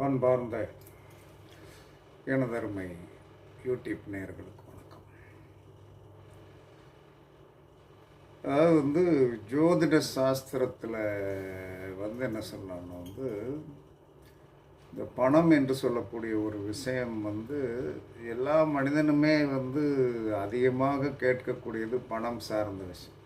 பண்பார்ந்த எனதருமை யூடியூப் நேயர்களுக்கு வணக்கம். அதாவது வந்து ஜோதிட சாஸ்திரத்தில் வந்து என்ன சொல்லலாம்னா வந்து இந்த பணம் என்று சொல்லக்கூடிய ஒரு விஷயம் வந்து எல்லா மனிதனுமே வந்து அதிகமாக கேட்கக்கூடியது பணம் சார்ந்த விஷயம்.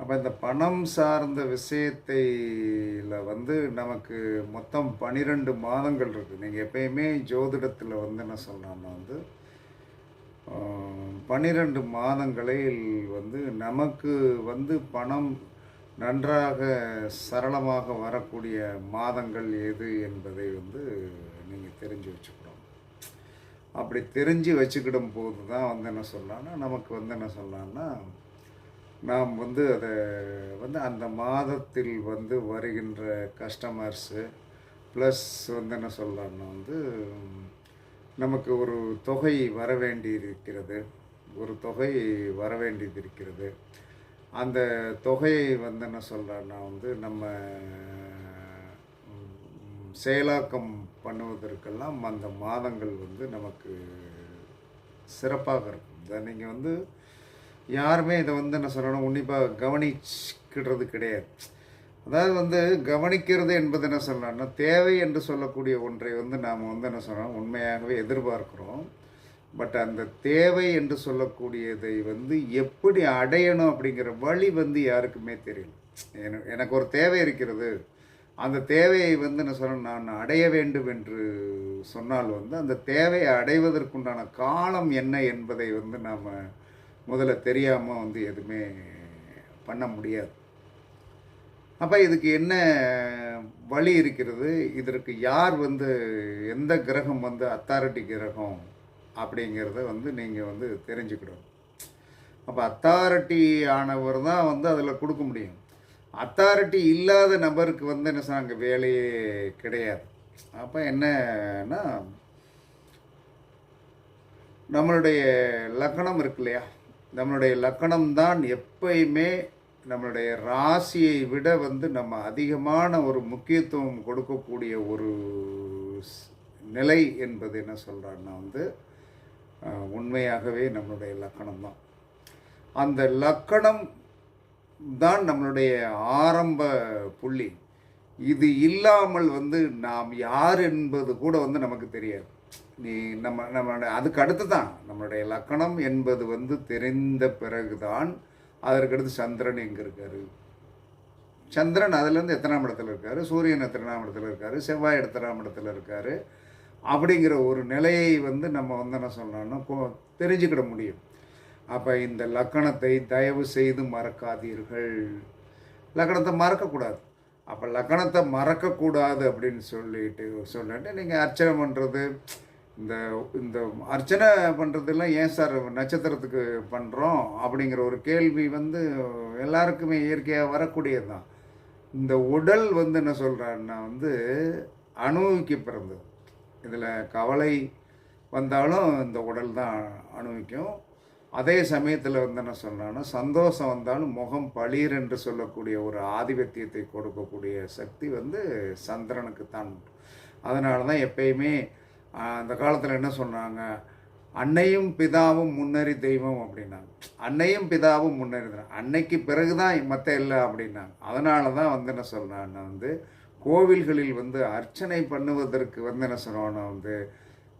அப்போ இந்த பணம் சார்ந்த விஷயத்தில் வந்து நமக்கு மொத்தம் பன்னிரெண்டு மாதங்கள் இருக்குது நீங்கள் எப்பயுமே ஜோதிடத்தில் வந்து என்ன சொல்லலாம்னா வந்து பன்னிரெண்டு மாதங்களில் வந்து நமக்கு வந்து பணம் நன்றாக சரளமாக வரக்கூடிய மாதங்கள் எது என்பதை வந்து நீங்கள் தெரிஞ்சு வச்சுக்கணும். அப்படி தெரிஞ்சு வச்சுக்கிடும் போது தான் வந்து என்ன சொல்லலாம்னா நமக்கு வந்து என்ன சொல்லலாம்னா நாம் வந்து அதை வந்து அந்த மாதத்தில் வந்து வருகின்ற கஸ்டமர்ஸு ப்ளஸ் வந்து என்ன சொல்லலாம்னா வந்து நமக்கு ஒரு தொகை வர வேண்டி இருக்கிறது ஒரு தொகை வர வேண்டியது இருக்கிறது அந்த தொகையை வந்து என்ன சொல்கிறேன்னா வந்து நம்ம செயலாக்கம் பண்ணுவதற்கெல்லாம் அந்த மாதங்கள் வந்து நமக்கு சிறப்பாக இருக்கும். இதை நீங்கள் வந்து யாருமே இதை வந்து என்ன சொல்லணும் உன்னிப்பாக கவனிச்சுக்கிறது கிடையாது. அதாவது வந்து கவனிக்கிறது என்பது என்ன சொல்லலாம்னா தேவை என்று சொல்லக்கூடிய ஒன்றை வந்து நாம் வந்து என்ன சொல்லணும் உண்மையாகவே எதிர்பார்க்குறோம். பட் அந்த தேவை என்று சொல்லக்கூடியதை வந்து எப்படி அடையணும் அப்படிங்கிற வழி வந்து யாருக்குமே தெரியல. எனக்கு ஒரு தேவை இருக்கிறது. அந்த தேவையை வந்து என்ன சொல்லணும் நான் அடைய வேண்டும் என்று சொன்னால் வந்து அந்த தேவையை அடைவதற்குண்டான காலம் என்ன என்பதை வந்து நாம் முதல்ல தெரியாமல் வந்து எதுவுமே பண்ண முடியாது. அப்போ இதுக்கு என்ன வழி இருக்கிறது? இதற்கு யார் வந்து எந்த கிரகம் வந்து அத்தாரிட்டி கிரகம் அப்படிங்கிறத வந்து நீங்கள் வந்து தெரிஞ்சுக்கிடணும். அப்போ அத்தாரிட்டி ஆனவர் தான் வந்து அதில் கொடுக்க முடியும். அத்தாரிட்டி இல்லாத நபருக்கு வந்து என்ன சொன்னாங்க? வேலையே கிடையாது. அப்போ என்னன்னா நம்மளுடைய லக்கணம் இருக்கு இல்லையா? நம்மளுடைய லக்கணம்தான் எப்பயுமே நம்மளுடைய ராசியை விட வந்து நம்ம அதிகமான ஒரு முக்கியத்துவம் கொடுக்கக்கூடிய ஒரு ஸ்- நிலை என்பது என்ன சொல்கிறான்னா வந்து உண்மையாகவே நம்மளுடைய லக்கணம் தான் அந்த லக்கணம் தான் நம்மளுடைய ஆரம்ப புள்ளி. இது இல்லாமல் வந்து நாம் யார் என்பது கூட வந்து நமக்கு தெரியாது. நீ நம்ம நம்மளுடைய அதுக்கு அடுத்து தான் நம்மளுடைய லக்கணம் என்பது வந்து தெரிந்த பிறகுதான் அதற்கடுத்து சந்திரன் எங்கே இருக்காரு? சந்திரன் அதுலேருந்து எத்தனாம் இடத்துல இருக்காரு? சூரியன் எத்தனாம் இடத்துல இருக்காரு? செவ்வாய் எத்தனாம் இடத்துல இருக்காரு? அப்படிங்கிற ஒரு நிலையை வந்து நம்ம வந்து என்ன சொல்லணும்னா தெரிஞ்சுக்கிட முடியும். அப்போ இந்த லக்கணத்தை தயவு செய்து மறக்காதீர்கள். லக்கணத்தை மறக்கக்கூடாது. அப்போ லக்கணத்தை மறக்கக்கூடாது அப்படின்னு சொல்லிட்டு சொல்லிட்டு நீங்கள் அர்ச்சனை பண்ணுறது இந்த இந்த அர்ச்சனை பண்ணுறதெல்லாம் ஏன் சார் நட்சத்திரத்துக்கு பண்ணுறோம் அப்படிங்கிற ஒரு கேள்வி வந்து எல்லாருக்குமே இயற்கையாக வரக்கூடியது தான் இந்த உடல் வந்து என்ன சொல்கிறாருன்னா வந்து அனுபவிக்க பிறந்தது. இதில் கவலை வந்தாலும் இந்த உடல் தான் அணுவிக்கும். அதே சமயத்தில் வந்து என்ன சொன்னான்னா சந்தோஷம் வந்தாலும் முகம் பளீர் என்று சொல்லக்கூடிய ஒரு ஆதிபத்தியத்தை கொடுக்கக்கூடிய சக்தி வந்து சந்திரனுக்கு தான் உண்டு. அதனால தான் எப்பயுமே அந்த காலத்தில் என்ன சொன்னாங்க அன்னையும் பிதாவும் முன்னறி தெய்வம் அப்படின்னாங்க. அன்னையும் பிதாவும் முன்னறி தெய்வம். அன்னைக்கு பிறகு தான் மற்ற இல்லை அப்படின்னாங்க. அதனால தான் வந்து என்ன சொல்கிறாங்கன்னா வந்து கோவில்களில் வந்து அர்ச்சனை பண்ணுவதற்கு வந்து என்ன சொல்கிறாங்கன்னா வந்து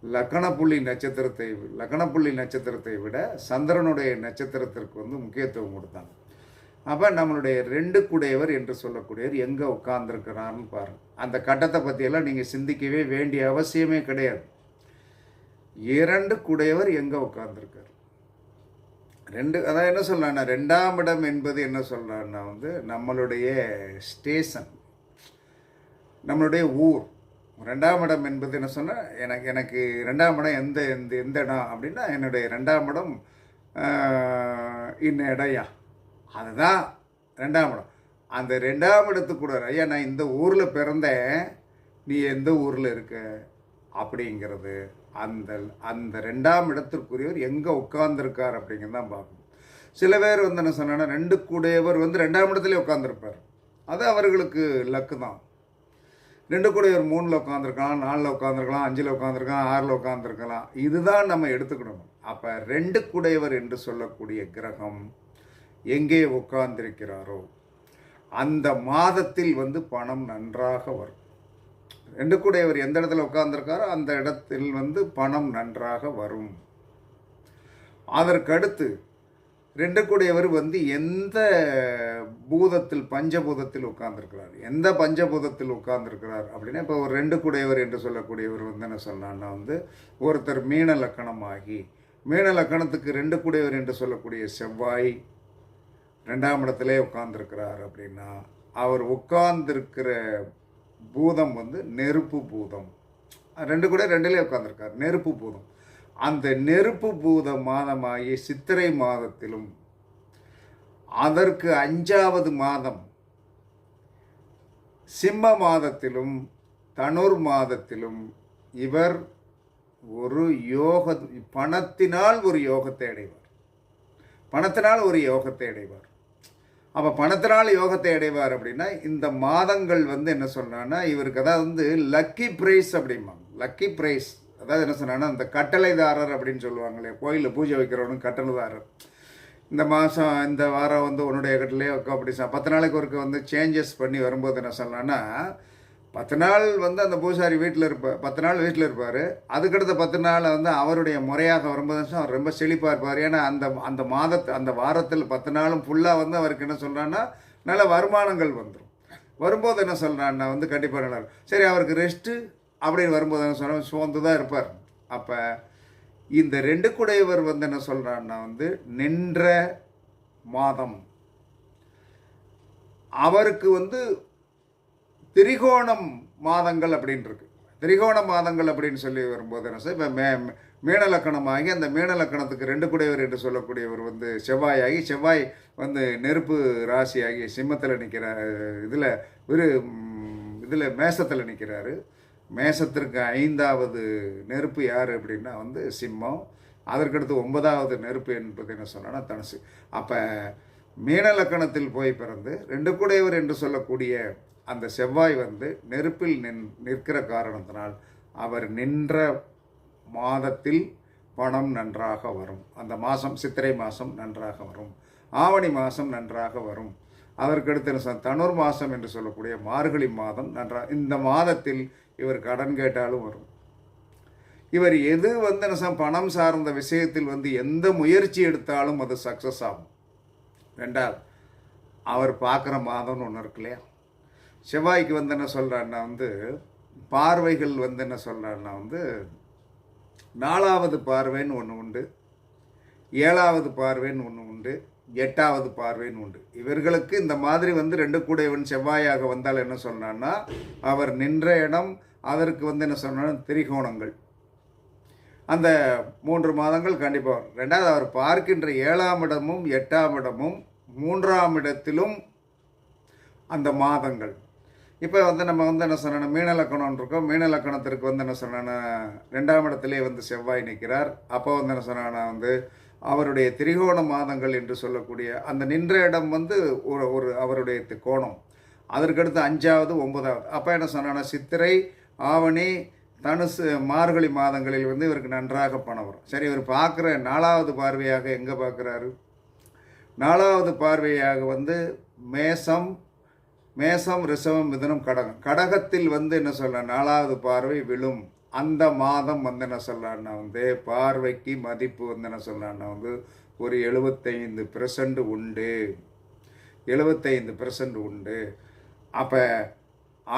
லக்கணப்புள்ளி நட்சத்திரத்தை லக்கணப்புள்ளி நட்சத்திரத்தை விட சந்திரனுடைய நட்சத்திரத்திற்கு வந்து முக்கியத்துவம் கொடுத்தாங்க. அப்போ நம்மளுடைய ரெண்டு குடையவர் என்று சொல்லக்கூடியவர் எங்கே உட்கார்ந்துருக்கிறார்னு பாருங்கள் அந்த கட்டத்தை பற்றியெல்லாம் நீங்கள் சிந்திக்கவே வேண்டிய அவசியமே கிடையாது. இரண்டு குடையவர் எங்கே உட்கார்ந்துருக்கார்? ரெண்டு அதான் என்ன சொல்கிறேன்னா ரெண்டாம் இடம் என்பது என்ன சொல்கிறேன்னா வந்து நம்மளுடைய ஸ்டேஷன் நம்மளுடைய ஊர். ரெண்டாம் இடம் என்பது என்ன சொன்னால் எனக்கு எனக்கு ரெண்டாம் இடம் எந்த எந்த எந்த இடம் அப்படின்னா என்னுடைய ரெண்டாம் இடம் இன்ன இடையா அதுதான் ரெண்டாம் இடம். அந்த ரெண்டாம் இடத்துக்கு ஐயா நான் இந்த ஊரில் பிறந்தேன் நீ எந்த ஊரில் இருக்க? அப்படிங்கிறது. அந்த அந்த ரெண்டாம் இடத்திற்குரியவர் எங்கே உட்கார்ந்துருக்கார் அப்படிங்கிறது தான் பார்க்கணும். சில பேர் வந்து என்ன சொன்னேன்னா ரெண்டு கூடையவர் வந்து ரெண்டாம் இடத்துலேயே உட்காந்துருப்பார் அது அவர்களுக்கு லக்கு தான். ரெண்டு கூட ஒரு மூணில் உட்காந்துருக்கலாம் நாலில் உட்காந்துருக்கலாம் அஞ்சில் உட்காந்துருக்கலாம் ஆறில் உட்காந்துருக்கலாம் இதுதான் நம்ம எடுத்துக்கணும். அப்போ ரெண்டு கூடையவர் என்று சொல்லக்கூடிய கிரகம் எங்கே உட்கார்ந்திருக்கிறாரோ அந்த மாதத்தில் வந்து பணம் நன்றாக வரும். ரெண்டு கூடையவர் எந்த இடத்துல உட்காந்துருக்காரோ அந்த இடத்தில் வந்து பணம் நன்றாக வரும். அதற்கடுத்து ரெண்டு வந்து எந்த பூதத்தில் பஞ்சபூதத்தில் உட்கார்ந்துருக்கிறார்? எந்த பஞ்சபூதத்தில் உட்கார்ந்துருக்கிறார் அப்படின்னா இப்போ ஒரு ரெண்டு கூடையவர் என்று சொல்லக்கூடியவர் வந்து என்ன சொல்லலாம்னா வந்து ஒருத்தர் மீன லக்கணமாகி மீன லக்கணத்துக்கு ரெண்டு கூடையவர் என்று சொல்லக்கூடிய செவ்வாய் ரெண்டாம் இடத்திலே உட்கார்ந்துருக்கிறார் அப்படின்னா அவர் உட்கார்ந்துருக்கிற பூதம் வந்து நெருப்பு பூதம். ரெண்டு கூட ரெண்டுலேயே உட்காந்துருக்கார் நெருப்பு பூதம். அந்த நெருப்பு பூத மாதமாகிய சித்திரை மாதத்திலும் அதற்கு அஞ்சாவது மாதம் சிம்ம மாதத்திலும் தனுர் மாதத்திலும் இவர் ஒரு யோக பணத்தினால் ஒரு யோகத்தை அடைவார். பணத்தினால் ஒரு யோகத்தை அடைவார். அப்போ பணத்தினால் யோகத்தை அடைவார் அப்படின்னா இந்த மாதங்கள் வந்து என்ன சொன்னான்னா இவருக்கு அதாவது வந்து லக்கி ப்ரைஸ் அப்படிம்பாங்க. லக்கி ப்ரைஸ் அதாவது என்ன சொன்னான்னா இந்த கட்டளைதாரர் அப்படின்னு சொல்லுவாங்களே கோயிலில் பூஜை வைக்கிறவனும் கட்டளைதாரர். இந்த மாதம் இந்த வாரம் வந்து உன்னுடைய கட்டிலே அப்படி பத்து நாளைக்கு ஒருக்க வந்து சேஞ்சஸ் பண்ணி வரும்போது என்ன சொல்லலாம்னா பத்து நாள் வந்து அந்த பூசாரி வீட்டில் இருப்பார் பத்து நாள் வீட்டில் இருப்பார். அதுக்கடுத்த பத்து நாள் வந்து அவருடைய முறையாக வரும்போது அவர் ரொம்ப செழிப்பாக இருப்பார். ஏன்னா அந்த அந்த மாதத்து அந்த வாரத்தில் பத்து நாளும் ஃபுல்லாக வந்து அவருக்கு என்ன சொல்கிறான்னா நல்ல வருமானங்கள் வந்துடும் வரும்போது என்ன சொல்கிறான்னா வந்து கண்டிப்பாக நல்லா சரி அவருக்கு ரெஸ்ட்டு அப்படின்னு வரும்போது என்ன சொன்னால் சோர்ந்து தான் இருப்பார். அப்போ இந்த ரெண்டு குடையவர் வந்து என்ன சொல்கிறான்னா வந்து நின்ற மாதம். அவருக்கு வந்து திரிகோணம் மாதங்கள் அப்படின்ருக்கு திரிகோண மாதங்கள் அப்படின்னு சொல்லி வரும்போது என்ன சார் இப்போ மே மீனலக்கணமாகி அந்த மீனலக்கணத்துக்கு ரெண்டு குடையவர் என்று சொல்லக்கூடியவர் வந்து செவ்வாயாகி செவ்வாய் வந்து நெருப்பு ராசியாகி சிம்மத்தில் நிற்கிற இதில் ஒரு இதில் மேசத்தில் நிற்கிறாரு மேசத்திற்கு ஐந்தாவது நெருப்பு யார் அப்படின்னா வந்து சிம்மம். அதற்கடுத்து ஒன்பதாவது நெருப்பு என்பது என்ன சொன்னால் தனுசு. அப்போ மீனலக்கணத்தில் போய் பிறந்து ரெண்டு கூடையவர் என்று சொல்லக்கூடிய அந்த செவ்வாய் வந்து நெருப்பில் நின் நிற்கிற காரணத்தினால் அவர் நின்ற மாதத்தில் பணம் நன்றாக வரும். அந்த மாதம் சித்திரை மாதம் நன்றாக வரும். ஆவணி மாதம் நன்றாக வரும். அதற்கடுத்து தனுர் மாதம் என்று சொல்லக்கூடிய மார்கழி மாதம் நன்றாக இந்த மாதத்தில் இவர் கடன் கேட்டாலும் வரும். இவர் எது வந்து என்ன பணம் சார்ந்த விஷயத்தில் வந்து எந்த முயற்சி எடுத்தாலும் அது சக்ஸஸ் ஆகும். ரெண்டாவது அவர் பார்க்குற மாதம்னு ஒன்று இருக்கு இல்லையா? செவ்வாய்க்கு வந்து என்ன சொல்கிறான்னா வந்து பார்வைகள் வந்து என்ன சொல்கிறான்னா வந்து நாலாவது பார்வைன்னு ஒன்று உண்டு ஏழாவது பார்வைன்னு ஒன்று உண்டு எட்டாவது பார்வைன்னு உண்டு. இவர்களுக்கு இந்த மாதிரி வந்து ரெண்டு கூடையவன் செவ்வாயாக வந்தால் என்ன சொன்னான்னா அவர் நின்ற இடம் அதற்கு வந்து என்ன சொன்னாலும் திரிகோணங்கள். அந்த மூன்று மாதங்கள் கண்டிப்பாக ரெண்டாவது அவர் பார்க்கின்ற ஏழாம் இடமும் எட்டாம் இடமும் மூன்றாம் இடத்திலும் அந்த மாதங்கள். இப்போ வந்து நம்ம வந்து என்ன சொன்னோன்னா மீனலக்கணம் இருக்கோம். மீனலக்கணத்திற்கு வந்து என்ன சொன்னோன்னா ரெண்டாம் இடத்துலேயே வந்து செவ்வாய் நிற்கிறார். அப்போ வந்து என்ன சொன்னா வந்து அவருடைய திரிகோண மாதங்கள் என்று சொல்லக்கூடிய அந்த நின்ற இடம் வந்து ஒரு ஒரு அவருடைய கோணம். அதற்கடுத்து அஞ்சாவது ஒன்பதாவது. அப்போ என்ன சொன்னா சித்திரை ஆவணி தனுசு மார்கழி மாதங்களில் வந்து இவருக்கு நன்றாக பணம் வரும். சரி இவர் பார்க்குற நாலாவது பார்வையாக எங்கே பார்க்குறாரு? நாலாவது பார்வையாக வந்து மேசம் மேசம் ரிஷபம் மிதனம் கடகம். கடகத்தில் வந்து என்ன சொல்ல நாலாவது பார்வை விழும். அந்த மாதம் வந்து என்ன சொல்லான்னா வந்து பார்வைக்கு மதிப்பு வந்து என்ன சொல்லான்னா வந்து ஒரு எழுபத்தைந்து பெர்சன்ட் உண்டு. எழுபத்தைந்து பெர்சன்ட் உண்டு. அப்போ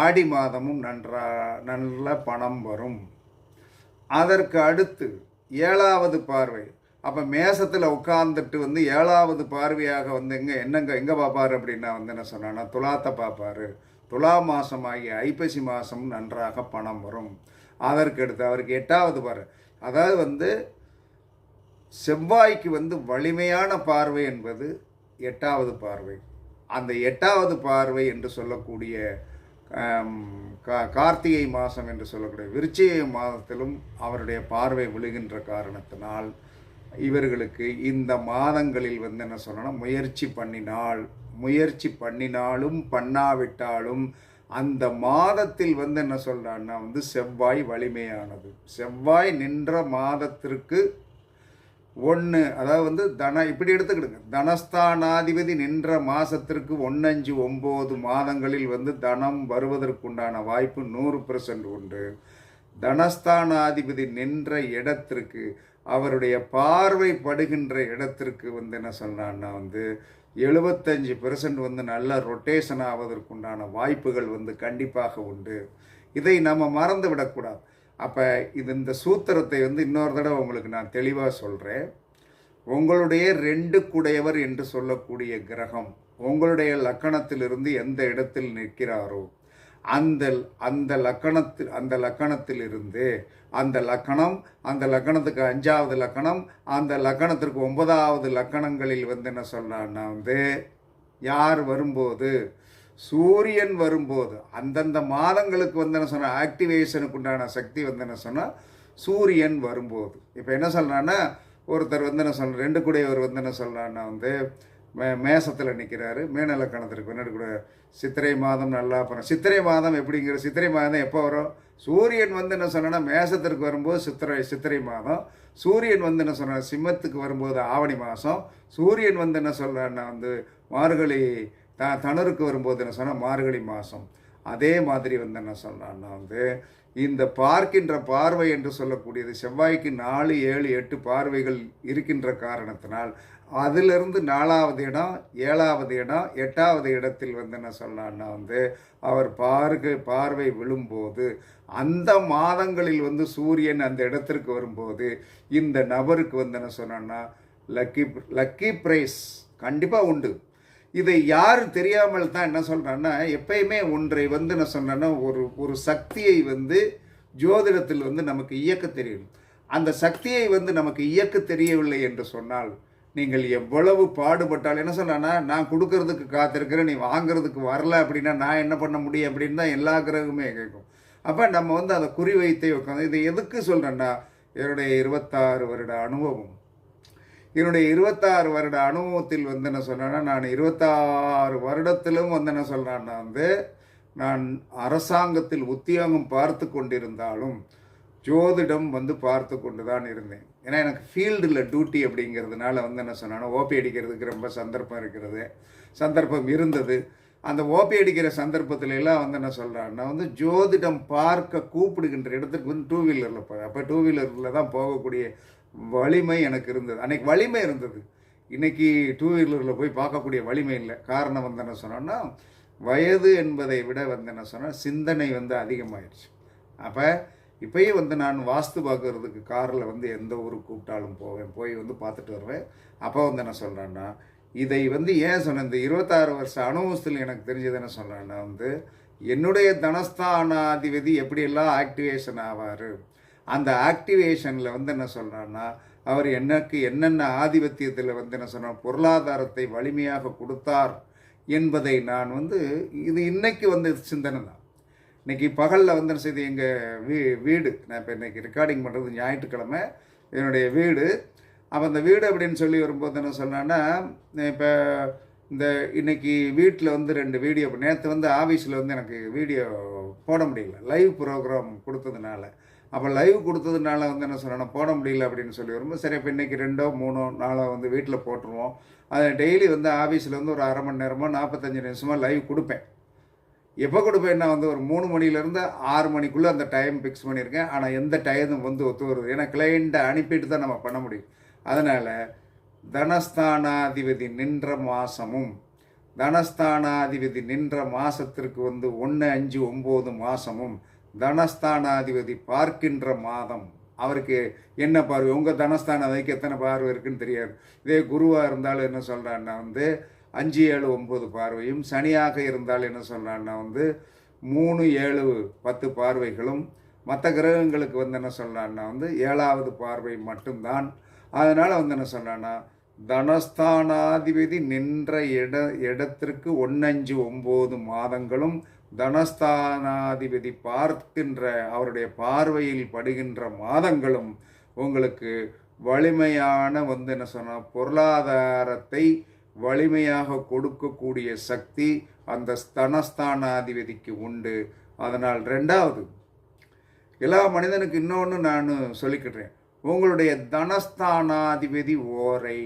ஆடி மாதமும் நன்றா நல்ல பணம் வரும். அதற்கு அடுத்து ஏழாவது பார்வை. அப்போ மேசத்தில் உட்கார்ந்துட்டு வந்து ஏழாவது பார்வையாக வந்து எங்கே என்னங்க எங்கே பார்ப்பாரு அப்படின்னா வந்து என்ன சொன்னான்னா துலாத்தை பார்ப்பார் துலா மாதம் ஆகிய ஐப்பசி மாதம் நன்றாக பணம் வரும். அதற்கு அடுத்து அவருக்கு எட்டாவது பார் அதாவது வந்து செவ்வாய்க்கு வந்து வலிமையான பார்வை என்பது எட்டாவது பார்வை. அந்த எட்டாவது பார்வை என்று சொல்லக்கூடிய கா- கார்த்திகை மாதம் என்று சொல்லக்கூடிய விருச்சிகை மாதத்திலும் அவருடைய பார்வை விழுகின்ற காரணத்தினால் இவர்களுக்கு இந்த மாதங்களில் வந்து என்ன சொல்லணும் முயற்சி பண்ணினால் முயற்சி பண்ணினாலும் பண்ணாவிட்டாலும் அந்த மாதத்தில் வந்து என்ன சொல்கிறான்னா வந்து செவ்வாய் வலிமையானது. செவ்வாய் நின்ற மாதத்திற்கு ஒன்று அதாவது வந்து தன இப்படி எடுத்துக்கிடுங்க. தனஸ்தானாதிபதி நின்ற மாதத்திற்கு ஒன்னஞ்சு ஒம்பது மாதங்களில் வந்து தனம் வருவதற்குண்டான வாய்ப்பு நூறு பெர்சன்ட் உண்டு. தனஸ்தானாதிபதி நின்ற இடத்திற்கு அவருடைய பார்வை படுகின்ற இடத்திற்கு வந்து என்ன சொன்னான்னா வந்து எழுபத்தஞ்சு பெர்சன்ட் வந்து நல்ல ரொட்டேஷன் ஆவதற்குண்டான வாய்ப்புகள் வந்து கண்டிப்பாக உண்டு. இதை நம்ம மறந்து விடக்கூடாது அப்போ இது இந்த சூத்திரத்தை வந்து இன்னொரு தடவை உங்களுக்கு நான் தெளிவாக சொல்கிறேன் உங்களுடைய ரெண்டு குடையவர் என்று சொல்லக்கூடிய கிரகம் உங்களுடைய லக்கணத்திலிருந்து எந்த இடத்தில் நிற்கிறாரோ அந்த அந்த லக்கணத்தில் அந்த லக்கணத்திலிருந்து அந்த லக்கணம் அந்த லக்கணத்துக்கு அஞ்சாவது லக்கணம் அந்த லக்கணத்திற்கு ஒன்பதாவது லக்கணங்களில் வந்து என்ன சொல்கிறான்னா வந்து யார் வரும்போது சூரியன் வரும்போது அந்தந்த மாதங்களுக்கு வந்து என்ன சொன்னால் ஆக்டிவேஷனுக்கு உண்டான சக்தி வந்து என்ன சொன்னால் சூரியன் வரும்போது. இப்போ என்ன சொல்கிறான்னா ஒருத்தர் வந்து என்ன சொல்ற ரெண்டு கூடையவர் வந்து என்ன சொல்கிறான்னா வந்து மே மேசத்தில் நிற்கிறாரு மேனலக்கணத்திற்கு பின்னாடி கூட சித்திரை மாதம் நல்லா அப்புறம் சித்திரை மாதம் எப்படிங்கிற சித்திரை மாதம் எப்போ வரும்? சூரியன் வந்து என்ன சொன்னால் மேசத்திற்கு வரும்போது சித்திரை சித்திரை மாதம். சூரியன் வந்து என்ன சொன்னால் சிம்மத்துக்கு வரும்போது ஆவணி மாதம். சூரியன் வந்து என்ன சொல்கிறான்னா வந்து மார்கழி த தணருக்கு வரும்போது என்ன சொன்னால் மார்கழி மாதம் அதே மாதிரி வந்து என்ன சொன்னான்னா வந்து இந்த பார்க்கின்ற பார்வை என்று சொல்லக்கூடியது செவ்வாய்க்கு நாலு ஏழு எட்டு பார்வைகள் இருக்கின்ற காரணத்தினால் அதிலிருந்து நாலாவது இடம் ஏழாவது இடம் எட்டாவது இடத்தில் வந்து என்ன சொல்லலான்னா வந்து அவர் பார்க்க பார்வை விழும்போது அந்த மாதங்களில் வந்து சூரியன் அந்த இடத்திற்கு வரும்போது இந்த நபருக்கு வந்து என்ன சொன்னான்னா லக்கி லக்கி ப்ரைஸ் கண்டிப்பாக உண்டு. இதை யார் தெரியாமல் தான் என்ன சொல்கிறேன்னா எப்பயுமே ஒன்றை வந்து என்ன சொன்னேன்னா ஒரு ஒரு சக்தியை வந்து ஜோதிடத்தில் வந்து நமக்கு இயக்க தெரியும். அந்த சக்தியை வந்து நமக்கு இயக்க தெரியவில்லை என்று சொன்னால் நீங்கள் எவ்வளவு பாடுபட்டால் என்ன சொன்னா நான் கொடுக்கறதுக்கு காத்திருக்கிறேன் நீ வாங்குறதுக்கு வரல அப்படின்னா நான் என்ன பண்ண முடியும் அப்படின்னு தான் எல்லா கிரகமே கேட்கும். அப்போ நம்ம வந்து அதை குறிவைத்தே உட்காந்து இதை எதுக்கு சொல்கிறேன்னா என்னுடைய இருபத்தாறு வருட அனுபவம். என்னுடைய இருபத்தாறு வருட அனுபவத்தில் வந்து என்ன சொன்னேன்னா நான் இருபத்தாறு வருடத்திலும் வந்து என்ன சொல்கிறேன்னா வந்து நான் அரசாங்கத்தில் உத்தியோகம் பார்த்து கொண்டிருந்தாலும் ஜோதிடம் வந்து பார்த்து கொண்டு தான் இருந்தேன். ஏன்னா எனக்கு ஃபீல்டில் டியூட்டி அப்படிங்கிறதுனால வந்து என்ன சொன்னான்னா ஓபி அடிக்கிறதுக்கு ரொம்ப சந்தர்ப்பம் இருக்கிறது சந்தர்ப்பம் இருந்தது. அந்த ஓபி அடிக்கிற சந்தர்ப்பத்துல எல்லாம் வந்து என்ன சொல்கிறான்னா வந்து ஜோதிடம் பார்க்க கூப்பிடுகின்ற இடத்துக்கு வந்து டூ வீலரில் போய் அப்போ டூ வீலரில் தான் போகக்கூடிய வலிமை எனக்கு இருந்தது. அன்னைக்கு வலிமை இருந்தது. இன்னைக்கு டூ வீலரில் போய் பார்க்கக்கூடிய வலிமை இல்லை. காரணம் வந்து என்ன சொன்னோன்னா வயது என்பதை விட வந்து என்ன சொன்னால் சிந்தனை வந்து அதிகமாயிடுச்சு அப்போ இப்பயும் வந்து நான் வாஸ்து பார்க்குறதுக்கு காரில் வந்து எந்த ஊருக்கு கூப்பிட்டாலும் போவேன். போய் வந்து பார்த்துட்டு வருவேன். அப்போ வந்து என்ன சொல்கிறேன்னா இதை வந்து ஏன் சொன்னேன்? இந்த இருபத்தாறு வருஷ அனுபவத்தில் எனக்கு தெரிஞ்சது என்ன சொல்கிறேன்னா வந்து என்னுடைய தனஸ்தானாதிபதி எப்படியெல்லாம் ஆக்டிவேஷன் ஆவார்? அந்த ஆக்டிவேஷனில் வந்து என்ன சொல்கிறான்னா அவர் எனக்கு என்னென்ன ஆதிபத்தியத்தில் வந்து என்ன சொன்னார் பொருளாதாரத்தை வலிமையாக கொடுத்தார் என்பதை நான் வந்து இது இன்னைக்கு வந்து சிந்தனை தான். இன்றைக்கி பகலில் வந்து என்ன செய்து எங்கள் வீ வீடு நான் இப்போ இன்றைக்கி ரெக்கார்டிங் பண்ணுறது ஞாயிற்றுக்கிழமை என்னுடைய வீடு. அப்போ அந்த வீடு அப்படின்னு சொல்லி வரும்போது என்ன சொன்னேன்னா இப்போ இந்த இன்னைக்கு வீட்டில் வந்து ரெண்டு வீடியோ நேற்று வந்து ஆஃபீஸில் வந்து எனக்கு வீடியோ போட முடியல. லைவ் ப்ரோக்ராம் கொடுத்ததுனால. அப்போ லைவ் கொடுத்ததுனால வந்து என்ன சொன்னேன்னா போட முடியல அப்படின்னு சொல்லி வரும்போது சரி இப்போ இன்றைக்கி ரெண்டோ மூணோ நாளோ வந்து வீட்டில் போட்டுருவோம். அதை டெய்லி வந்து ஆஃபீஸில் வந்து ஒரு அரை மணி நேரமோ நாற்பத்தஞ்சு நிமிஷமோ லைவ் கொடுப்பேன். எப்போ கொடுப்பேன்னா வந்து ஒரு மூணு மணிலேருந்து ஆறு மணிக்குள்ளே அந்த டைம் ஃபிக்ஸ் பண்ணியிருக்கேன். ஆனால் எந்த டைமும் வந்து ஒத்து வருது. ஏன்னா கிளைண்ட்டை அனுப்பிட்டு தான் நம்ம பண்ண முடியும். அதனால் தனஸ்தானாதிபதி நின்ற மாதமும் தனஸ்தானாதிபதி நின்ற மாதத்திற்கு வந்து ஒன்று அஞ்சு ஒம்பது மாதமும் தனஸ்தானாதிபதி பார்க்கின்ற மாதம். அவருக்கு என்ன பார்வை? உங்கள் தனஸ்தானாதிக்கு எத்தனை பார்வை இருக்குன்னு தெரியாது. இதே குருவாக இருந்தாலும் என்ன சொல்கிறான்னா வந்து அஞ்சு ஏழு ஒம்பது பார்வையும் சனியாக இருந்தால் என்ன சொல்கிறான்னா வந்து மூணு ஏழு பத்து பார்வைகளும் மற்ற கிரகங்களுக்கு வந்து என்ன சொல்கிறான்னா வந்து ஏழாவது பார்வை மட்டும்தான். அதனால் வந்து என்ன சொல்கிறான்னா தனஸ்தானாதிபதி நின்ற இட இடத்திற்கு ஒன்னஞ்சு ஒம்பது மாதங்களும் தனஸ்தானாதிபதி பார்க்கின்ற அவருடைய பார்வையில் படுகின்ற மாதங்களும் உங்களுக்கு வலிமையான வந்து என்ன சொன்னால் பொருளாதாரத்தை வலிமையாக கொடுக்கக்கூடிய சக்தி அந்த ஸ்தனஸ்தானாதிபதிக்கு உண்டு. அதனால் ரெண்டாவது எல்லா மனிதனுக்கு இன்னொன்று நான் சொல்லிக்கிட்டேன். உங்களுடைய தனஸ்தானாதிபதி ஓரை.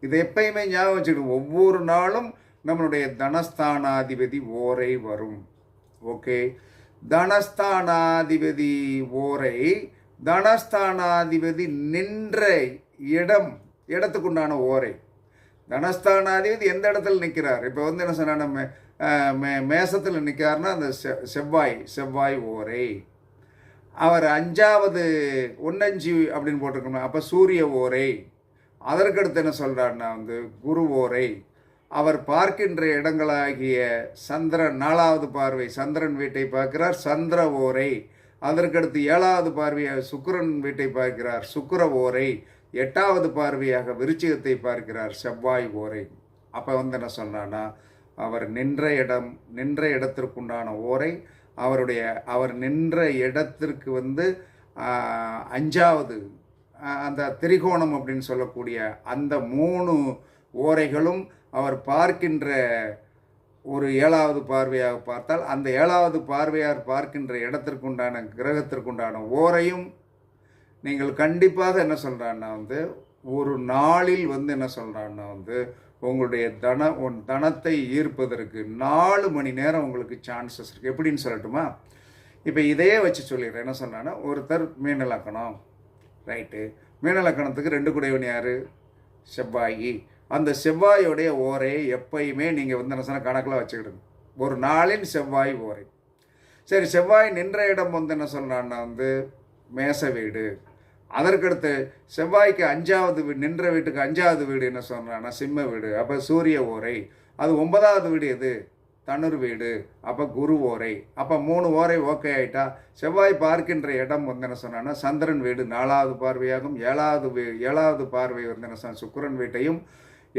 இதை எப்பயுமே ஞாபகம் வச்சுக்கணும். ஒவ்வொரு நாளும் நம்மளுடைய தனஸ்தானாதிபதி ஓரை வரும். ஓகே? தனஸ்தானாதிபதி ஓரை தனஸ்தானாதிபதி நின்ற இடம் இடத்துக்குண்டான ஓரை. தனஸ்தானாதிபதி எந்த இடத்துல நிற்கிறார் இப்போ வந்து என்ன சொன்னா நம்ம மே மேசத்தில் நிற்கிறாருன்னா அந்த செ- செவ்வாய் செவ்வாய் ஓரை. அவர் அஞ்சாவது ஒன்னஞ்சு அப்படின்னு போட்டிருக்கணும். அப்போ சூரிய ஓரை. அதற்கடுத்து என்ன சொல்கிறாருன்னா வந்து குரு ஓரை. அவர் பார்க்கின்ற இடங்களாகிய சந்திரன் நாலாவது பார்வை சந்திரன் வீட்டை பார்க்கிறார் சந்திர ஓரை. அதற்கடுத்து ஏழாவது பார்வையாக சுக்கிரன் வீட்டை பார்க்கிறார் சுக்கர ஓரை. எட்டாவது பார்வையாக விருச்சிகத்தை பார்க்கிறார் செவ்வாய் ஓரை. அப்போ வந்து என்ன சொன்னான்னா அவர் நின்ற இடம் நின்ற இடத்திற்குண்டான ஓரை. அவருடைய அவர் நின்ற இடத்திற்கு வந்து அஞ்சாவது அந்த திரிகோணம் அப்படின்னு சொல்லக்கூடிய அந்த மூணு ஓரைகளும் அவர் பார்க்கின்ற ஒரு ஏழாவது பார்வையாக பார்த்தால் அந்த ஏழாவது பார்வையார் பார்க்கின்ற இடத்திற்குண்டான கிரகத்திற்குண்டான ஓரையும் நீங்கள் கண்டிப்பாக என்ன சொல்கிறான்னா வந்து ஒரு நாளில் வந்து என்ன சொல்கிறான்னா வந்து உங்களுடைய தன உன் தனத்தை ஈர்ப்பதற்கு நாலு மணி நேரம் உங்களுக்கு சான்சஸ் இருக்குது எப்படின்னு சொல்லட்டுமா? இப்போ இதையே வச்சு சொல்லிடுறேன். என்ன சொன்னான்னா ஒருத்தர் மீனலக்கணம் ரைட்டு மீனலக்கணத்துக்கு ரெண்டு குடைவன் யார்? செவ்வாயி. அந்த செவ்வாயோடைய ஓரையை எப்பயுமே நீங்கள் வந்து என்ன சொன்னால் கணக்கில் வச்சுக்கிடுங்க. ஒரு நாளின் செவ்வாய் ஓரை. சரி செவ்வாய் நின்ற இடம் வந்து என்ன சொல்கிறான்னா வந்து மேச வீடு. அதற்கடுத்து செவ்வாய்க்கு அஞ்சாவது வீடு நின்ற வீட்டுக்கு அஞ்சாவது வீடு என்ன சொல்கிறான்னா சிம்ம வீடு. அப்போ சூரிய ஓரை. அது ஒன்பதாவது வீடு எது? தனுர் வீடு. அப்போ குரு ஓரை. அப்போ மூணு ஓரை ஓகே ஆகிட்டா செவ்வாய் பார்க்கின்ற இடம் வந்து என்ன சொன்னான்னா சந்திரன் வீடு. நாலாவது பார்வையாகும். ஏழாவது வீ ஏழாவது பார்வை வந்து என்ன சொன்ன சுக்கரன் வீட்டையும்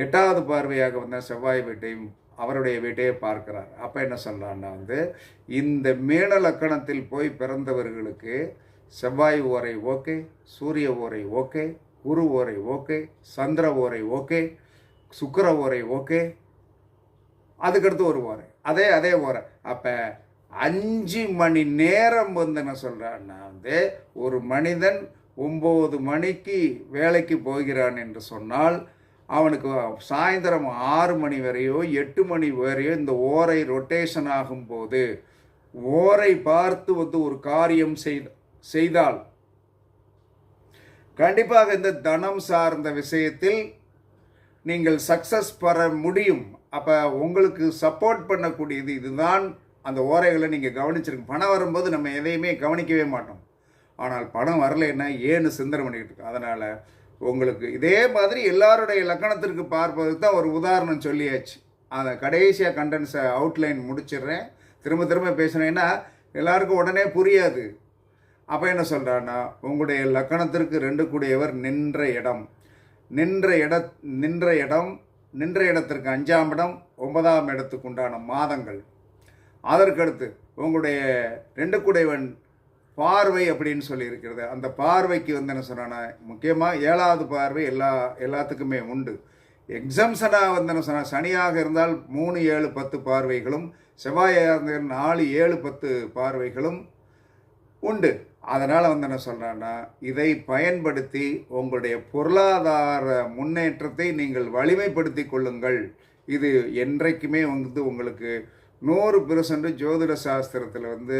எட்டாவது பார்வையாக வந்த செவ்வாய் வீட்டையும் அவருடைய வீட்டையே பார்க்கிறார். அப்போ என்ன சொல்கிறான்னா வந்து இந்த மீன லக்கணத்தில் போய் பிறந்தவர்களுக்கு செவ்வாய் ஓரை ஓகே சூரிய ஓரை ஓகே குரு ஓரை ஓகே சந்திர ஓரை ஓகே சுக்கிர ஓரை ஓகே அதுக்கடுத்து ஒரு ஓரை அதே அதே ஓரை. அப்போ அஞ்சு மணி நேரம் வந்து என்ன சொல்கிறான்னா வந்து ஒரு மனிதன் ஒம்பது மணிக்கு வேலைக்கு போகிறான் என்று சொன்னால் அவனுக்கு சாயந்தரம் ஆறு மணி வரையோ எட்டு மணி வரையோ இந்த ஓரை ரொட்டேஷன் ஆகும்போது ஓரை பார்த்து வந்து ஒரு காரியம் செய்த செய்தால் கண்டிப்பாக இந்த தனம் சார்ந்த விஷயத்தில் நீங்கள் சக்சஸ் பெற முடியும். அப்போ உங்களுக்கு சப்போர்ட் பண்ணக்கூடியது இதுதான். அந்த ஓரைகளை நீங்கள் கவனிச்சிருங்க. பணம் வரும்போது நம்ம எதையுமே கவனிக்கவே மாட்டோம். ஆனால் பணம் வரலைன்னா ஏன்னு சிந்தனை பண்ணிக்கிட்டு இருக்கோம். அதனால் உங்களுக்கு இதே மாதிரி எல்லாருடைய லக்கணத்திற்கு பார்ப்பதுக்கு தான் ஒரு உதாரணம் சொல்லியாச்சு. அதை கடைசியாக கண்டென்ஸை அவுட்லைன் முடிச்சிடுறேன். திரும்ப திரும்ப பேசுனேன்னா எல்லாருக்கும் உடனே புரியாது. அப்போ என்ன சொல்கிறான்னா உங்களுடைய லக்கணத்திற்கு ரெண்டு கூடியவர் நின்ற இடம். நின்ற இட நின்ற இடம் நின்ற இடத்திற்கு அஞ்சாம் இடம் ஒன்பதாம் இடத்துக்கு உண்டான மாதங்கள். அதற்கடுத்து உங்களுடைய ரெண்டு குடைவன் பார்வை அப்படின்னு சொல்லியிருக்கிறது அந்த பார்வைக்கு வந்து என்ன சொன்னா முக்கியமாக ஏழாவது பார்வை எல்லா எல்லாத்துக்குமே உண்டு. எக்ஸம்ஷனாக வந்து என்ன சொன்னால் சனியாக இருந்தால் மூணு ஏழு பத்து பார்வைகளும் செவ்வாயாக இருந்தால் நாலு ஏழு பத்து பார்வைகளும் உண்டு. அதனால் வந்து என்ன சொல்கிறேன்னா இதை பயன்படுத்தி உங்களுடைய பொருளாதார முன்னேற்றத்தை நீங்கள் வலிமைப்படுத்தி கொள்ளுங்கள். இது என்றைக்குமே வந்து உங்களுக்கு நூறு பெர்சன்ட் ஜோதிட சாஸ்திரத்தில் வந்து